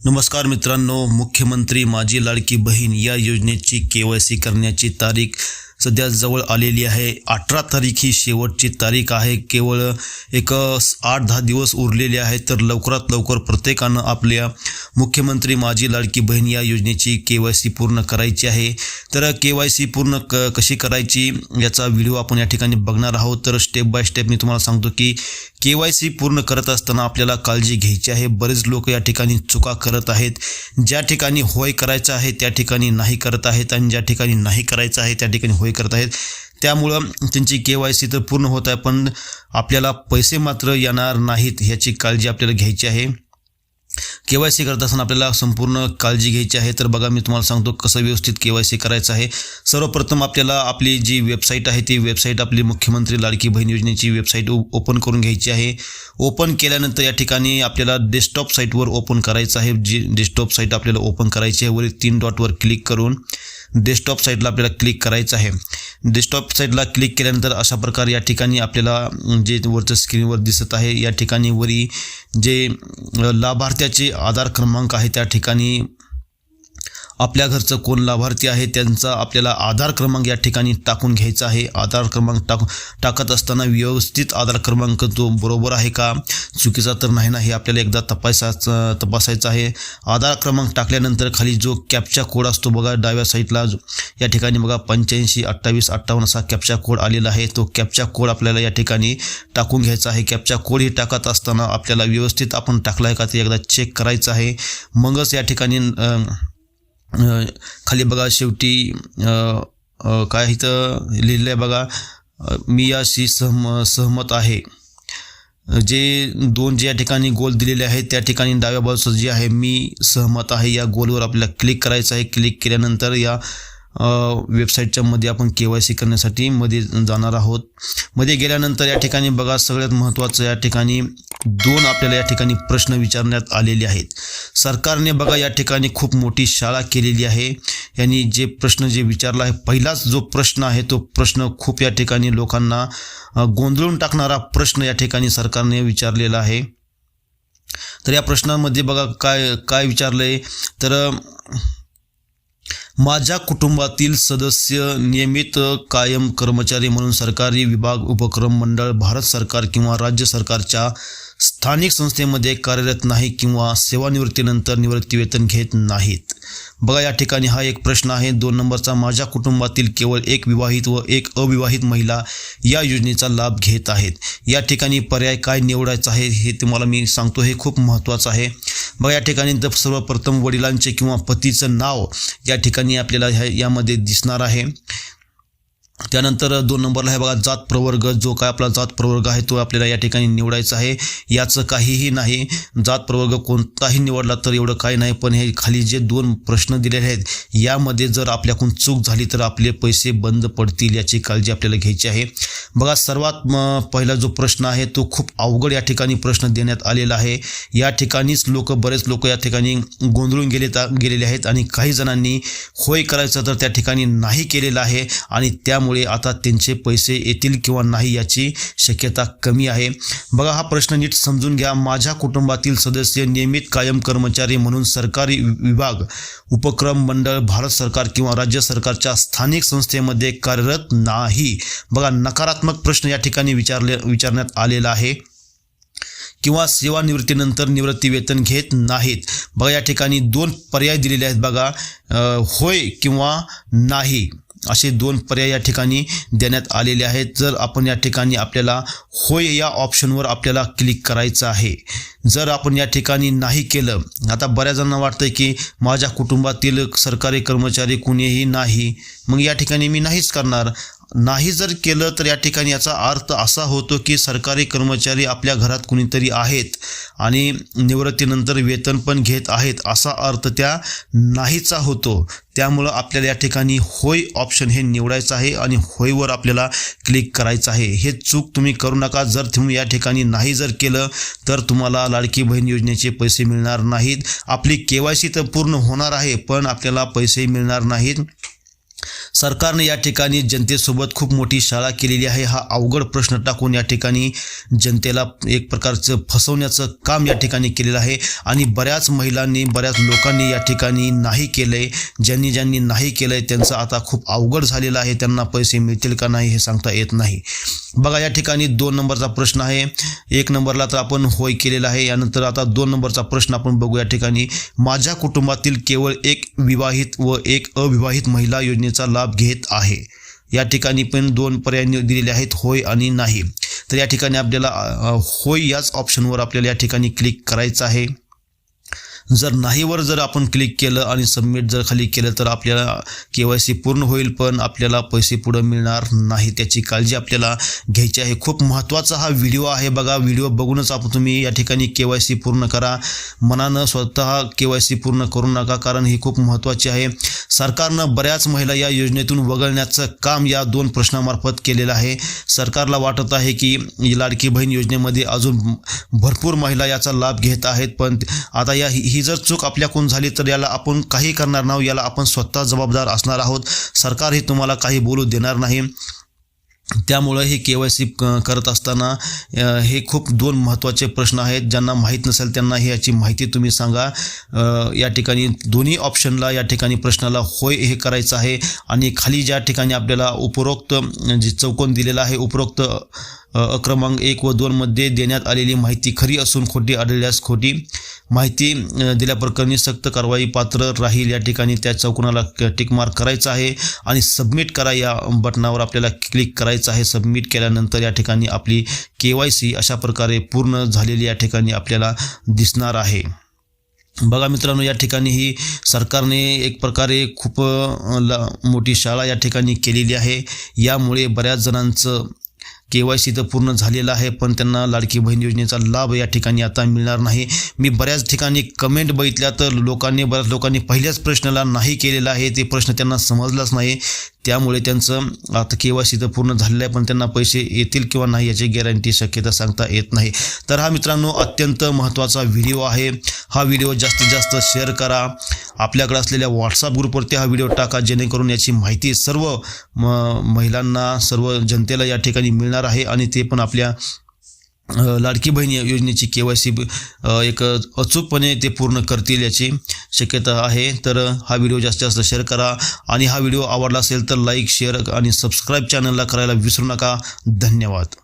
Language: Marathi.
नमस्कार मित्रांनो मुख्यमंत्री माझी लाडकी बहीण या योजनेची के वाय सी करण्याची तारीख सध्या जवळ आलेली आहे. अठरा तारीख ही शेवटची तारीख आहे. केवळ एक आठ दहा दिवस उरलेले आहेत. तर लवकरात लवकर प्रत्येकानं आपल्या मुख्यमंत्री माझी लाडकी बहीण या योजनेची के वाय सी पूर्ण करायची आहे. तर के वाय सी पूर्ण क कशी करायची याचा व्हिडिओ आपण या ठिकाणी बघणार आहोत. तर स्टेप बाय स्टेप मी तुम्हाला सांगतो की के वाय सी पूर्ण करत असताना आपल्याला काळजी घ्यायची आहे. बरेच लोक या ठिकाणी चुका करत आहेत. ज्या ठिकाणी होय करायचं आहे त्या ठिकाणी नाही करत आहेत आणि ज्या ठिकाणी नाही करायचं आहे त्या ठिकाणी होय करत आहेत. त्यामुळं त्यांची के वाय सी तर पूर्ण होत आहे पण आपल्याला पैसे मात्र येणार नाहीत ह्याची काळजी आपल्याला घ्यायची आहे. के वाय सी करत असताना आपल्याला संपूर्ण काळजी घ्यायची आहे. तर बघा मी तुम्हाला सांगतो कसं व्यवस्थित के वाय सी करायचं आहे. सर्वप्रथम आपल्याला आपली जी वेबसाईट आहे ती वेबसाईट आपली मुख्यमंत्री लाडकी बहीण योजनेची वेबसाईट ओपन करून घ्यायची आहे. ओपन केल्यानंतर या ठिकाणी आपल्याला डेस्कटॉप साईटवर ओपन करायचं आहे. जी डेस्कटॉप साईट आपल्याला ओपन करायची आहे. वरील तीन डॉटवर क्लिक करून डेस्कटॉप साईडला आपल्याला क्लिक करायचं आहे. डेस्कटॉप साईडला क्लिक केल्यानंतर अशा प्रकारे या ठिकाणी आपल्याला जे वरचं स्क्रीनवर दिसत आहे या ठिकाणी वरी जे लाभार्थ्याचे आधार क्रमांक आहे त्या ठिकाणी आपल्या घरचं कोण लाभार्थी आहे त्यांचा आपल्याला आधार क्रमांक या ठिकाणी टाकून घ्यायचा आहे. आधार क्रमांक टाक टाकत असताना व्यवस्थित आधार क्रमांक तो बरोबर आहे का? चुकीचा तर नाही ना हे आपल्याला एकदा तपासायचं तपासायचं आहे. आधार क्रमांक टाकल्यानंतर खाली जो कॅपचा कोड असतो बघा डाव्या साईडला जो- या ठिकाणी बघा पंच्याऐंशी अठ्ठावीस अठ्ठावन्न असा कॅपचा कोड आलेला आहे. तो कॅपचा कोड आपल्याला या ठिकाणी टाकून घ्यायचा आहे. कॅपचा कोड ही टाकत असताना आपल्याला व्यवस्थित आपण टाकला आहे का ते एकदा चेक करायचं आहे. मगच या ठिकाणी खाली बघा शेवटी काय इथं लिहिलं आहे बघा मी याशी सहम सहमत आहे. जे दोन ज्या ठिकाणी गोल दिलेले आहेत त्या ठिकाणी डाव्या बाजूचं जे आहे मी सहमत आहे. या गोलवर आपल्याला क्लिक करायचं आहे. क्लिक केल्यानंतर या वेबसाईटच्या मध्ये आपण के वाय सी करण्यासाठी मध्ये जाणार आहोत. मध्ये गेल्यानंतर या ठिकाणी बघा सगळ्यात महत्त्वाचं या ठिकाणी दोन आपल्याला या ठिकाणी प्रश्न विचारण्यात आलेले आहेत. सरकारने बघा या ठिकाणी खूप मोठी शाळा केलेली आहे. यांनी जे प्रश्न जे विचारला आहे पहिलाच जो प्रश्न आहे तो प्रश्न खूप या ठिकाणी लोकांना गोंधळून टाकणारा प्रश्न या ठिकाणी सरकारने विचारलेला आहे. तर या प्रश्नामध्ये बघा काय काय विचारलं आहे तर माझ्या कुटुंबातील सदस्य नियमित कायम कर्मचारी म्हणून सरकारी विभाग उपक्रम मंडळ भारत सरकार किंवा राज्य सरकारच्या स्थानिक संस्थेमध्ये कार्यरत नाही किंवा सेवानिवृत्तीनंतर निवृत्तीवेतन घेत नाहीत. बघा या ठिकाणी हा एक प्रश्न आहे. दोन नंबरचा माझ्या कुटुंबातील केवळ एक विवाहित व एक अविवाहित महिला या योजनेचा लाभ घेत आहेत. या ठिकाणी पर्याय काय निवडायचा आहे हे तुम्हाला मी सांगतो. हे खूप महत्त्वाचं आहे. बघा या ठिकाणी तर सर्वप्रथम वडिलांचे किंवा पतीचं नाव या ठिकाणी आपल्याला ह्या यामध्ये दिसणार आहे. त्यानंतर दोन नंबरला आहे बघा जात प्रवर्ग. जो काय आपला जात प्रवर्ग आहे तो आपल्याला या ठिकाणी निवडायचा आहे. याचं काहीही नाही. जात प्रवर्ग कोणताही निवडला तर एवढं काही नाही. पण हे खाली जे दोन प्रश्न दिलेले आहेत यामध्ये जर आपल्याकडून चूक झाली तर आपले पैसे बंद पडतील याची काळजी आपल्याला घ्यायची आहे. बघा सर्वात म, पहिला जो प्रश्न आहे तो खूप अवघड या ठिकाणी प्रश्न देण्यात आलेला आहे. या ठिकाणीच लोक बरेच लोक या ठिकाणी गोंधळून गेले गेलेले आहेत आणि काही जणांनी होय करायचं तर त्या ठिकाणी नाही केलेलं आहे आणि त्यामुळे आता त्यांचे पैसे येतील किंवा नाही याची शक्यता कमी आहे. बघा हा प्रश्न नीट समजून घ्या. माझ्या कुटुंबातील सदस्य नियमित कायम कर्मचारी म्हणून सरकारी विभाग उपक्रम मंडळ भारत सरकार किंवा राज्य सरकारच्या स्थानिक संस्थेमध्ये कार्यरत नाही. बघा नकारात्मक प्रश्न या ठिकाणी विचारले विचारण्यात आलेला आहे. किंवा सेवानिवृत्तीनंतर निवृत्ती वेतन घेत नाहीत. बघा या ठिकाणी दोन पर्याय दिलेले आहेत बघा. होय किंवा नाही. असे दोन पर्याय या ठिकाणी देण्यात आलेले आहेत. जर आपण या ठिकाणी आपल्याला होय या ऑप्शनवर आपल्याला क्लिक करायचं आहे. जर आपण या ठिकाणी नाही केलं आता बऱ्याच जणांना वाटतं की माझ्या कुटुंबातील सरकारी कर्मचारी कुणीही नाही. मग या ठिकाणी मी नाहीच करणार. नाही जर केलं तर या ठिकाणी याचा अर्थ असा होतो की सरकारी कर्मचारी आपल्या घरात कुणीतरी आहेत आणि निवृत्तीनंतर वेतन पण घेत आहेत असा अर्थ त्या नाहीचा होतो. त्यामुळं आपल्याला या ठिकाणी होय ऑप्शन हे निवडायचं आहे आणि होयवर आपल्याला क्लिक करायचं आहे. हे चूक तुम्ही करू नका. जर तुम्ही या ठिकाणी नाही जर केलं तर तुम्हाला लाडकी बहीण योजनेचे पैसे मिळणार नाहीत. आपली के वाय सी तर पूर्ण होणार आहे पण आपल्याला पैसे मिळणार नाहीत. सरकारने या ठिकाणी जनतेसोबत खूप मोठी शाळा केलेली आहे. हा अवघड प्रश्न टाकून या ठिकाणी जनतेला एक प्रकारचं फसवण्याचं काम या ठिकाणी केलेलं आहे. आणि बऱ्याच महिलांनी बऱ्याच लोकांनी या ठिकाणी नाही केलं आहे ज्यांनी ज्यांनी नाही केलं आहे त्यांचं आता खूप अवघड झालेलं आहे. त्यांना पैसे मिळतील का नाही हे सांगता येत नाही. बघा या ठिकाणी दोन नंबरचा प्रश्न आहे. एक नंबरला तर आपण होय केलेला आहे. यानंतर आता दोन नंबरचा प्रश्न आपण बघू या ठिकाणी. माझ्या कुटुंबातील केवळ एक विवाहित व एक अविवाहित महिला योजनेचा लाभ घेत आहे. या ठिकाणी पण दोन पर्याय दिलेले आहेत होय आणि नाही. तर या ठिकाणी आपल्याला होय याच ऑप्शनवर आपल्याला या ठिकाणी क्लिक करायचं आहे. जर नाहीवर जर आपण क्लिक केलं आणि सबमिट जर खाली केलं तर आपल्याला के वाय सी पूर्ण होईल पण आपल्याला पैसे पुढं मिळणार नाही. त्याची काळजी आपल्याला घ्यायची आहे. खूप महत्त्वाचा हा व्हिडिओ आहे बघा. व्हिडिओ बघूनच आपण तुम्ही या ठिकाणी के वाय सी पूर्ण करा. मनानं स्वतः के वाय सी पूर्ण करू नका कारण ही खूप महत्त्वाची आहे. सरकारनं बऱ्याच महिला या योजनेतून वगळण्याचं काम या दोन प्रश्नामार्फत केलेलं आहे. सरकारला वाटत आहे की लाडकी बहीण योजनेमध्ये अजून भरपूर महिला याचा लाभ घेत आहेत पण आता या ही ही जर चूक आपल्याकडून झाली तर याला आपण काही करणार नाही याला आपण स्वतः जबाबदार असणार आहोत. सरकार हे तुम्हाला काही बोलू देणार नाही. त्यामुळं हे के वाय सी करत असताना हे खूप दोन महत्त्वाचे प्रश्न आहेत. ज्यांना माहीत नसेल त्यांना ही याची माहिती तुम्ही सांगा. या ठिकाणी दोन्ही ऑप्शनला या ठिकाणी प्रश्नाला होय हे करायचं आहे. आणि खाली ज्या ठिकाणी आपल्याला उपरोक्त जे चौकोन दिलेला आहे उपरोक्त क्रमांक एक व दोनमध्ये देण्यात आलेली माहिती खरी असून खोटी आढळल्यास खोटी. माहिती दिल्याप्रकरणी सक्त कारवाई पात्र राहील या ठिकाणी त्या चौकोनाला टिकमार्क करायचा आहे आणि सबमिट करा या बटनावर आपल्याला क्लिक करायचं आहे. सबमिट केल्यानंतर या ठिकाणी आपली के वाय सी अशा प्रकारे पूर्ण झालेली या ठिकाणी आपल्याला दिसणार आहे. बघा मित्रांनो या ठिकाणी ही सरकारने एक प्रकारे खूप ला मोठी शाळा या ठिकाणी केलेली आहे. यामुळे बऱ्याच जणांचं के वाय सी तर पूर्ण झालेलं आहे पण त्यांना लाडकी बहीण योजनेचा लाभ या ठिकाणी आता मिळणार नाही. मी बऱ्याच ठिकाणी कमेंट बघितल्या तर लोकांनी बऱ्याच लोकांनी पहिल्याच प्रश्नाला नाही केलेला आहे. ते प्रश्न त्यांना समजलाच नाही. त्यामुळे त्यांचं आता के वाय सी तर पूर्ण झालेलं आहे पण त्यांना पैसे येतील किंवा नाही याची गॅरंटी शक्यता सांगता येत नाही. तर हा मित्रांनो अत्यंत महत्त्वाचा व्हिडिओ आहे. हा व्हिडिओ जास्तीत जास्त शेअर करा. आपल्याकडे असलेल्या व्हॉट्सअप ग्रुपवरती हा व्हिडिओ टाका जेणेकरून याची माहिती सर्व म महिलांना सर्व जनतेला या ठिकाणी मिळणार आहे आणि ते पण आपल्या लाडकी बहीण योजनेची के वाय सी एक अचूकपणे ते पूर्ण करतील याची शक्यता आहे. तर हा व्हिडिओ जास्तीत जास्त शेअर करा आणि हा व्हिडिओ आवडला असेल तर लाईक शेअर आणि सबस्क्राईब चॅनलला करायला विसरू नका. धन्यवाद.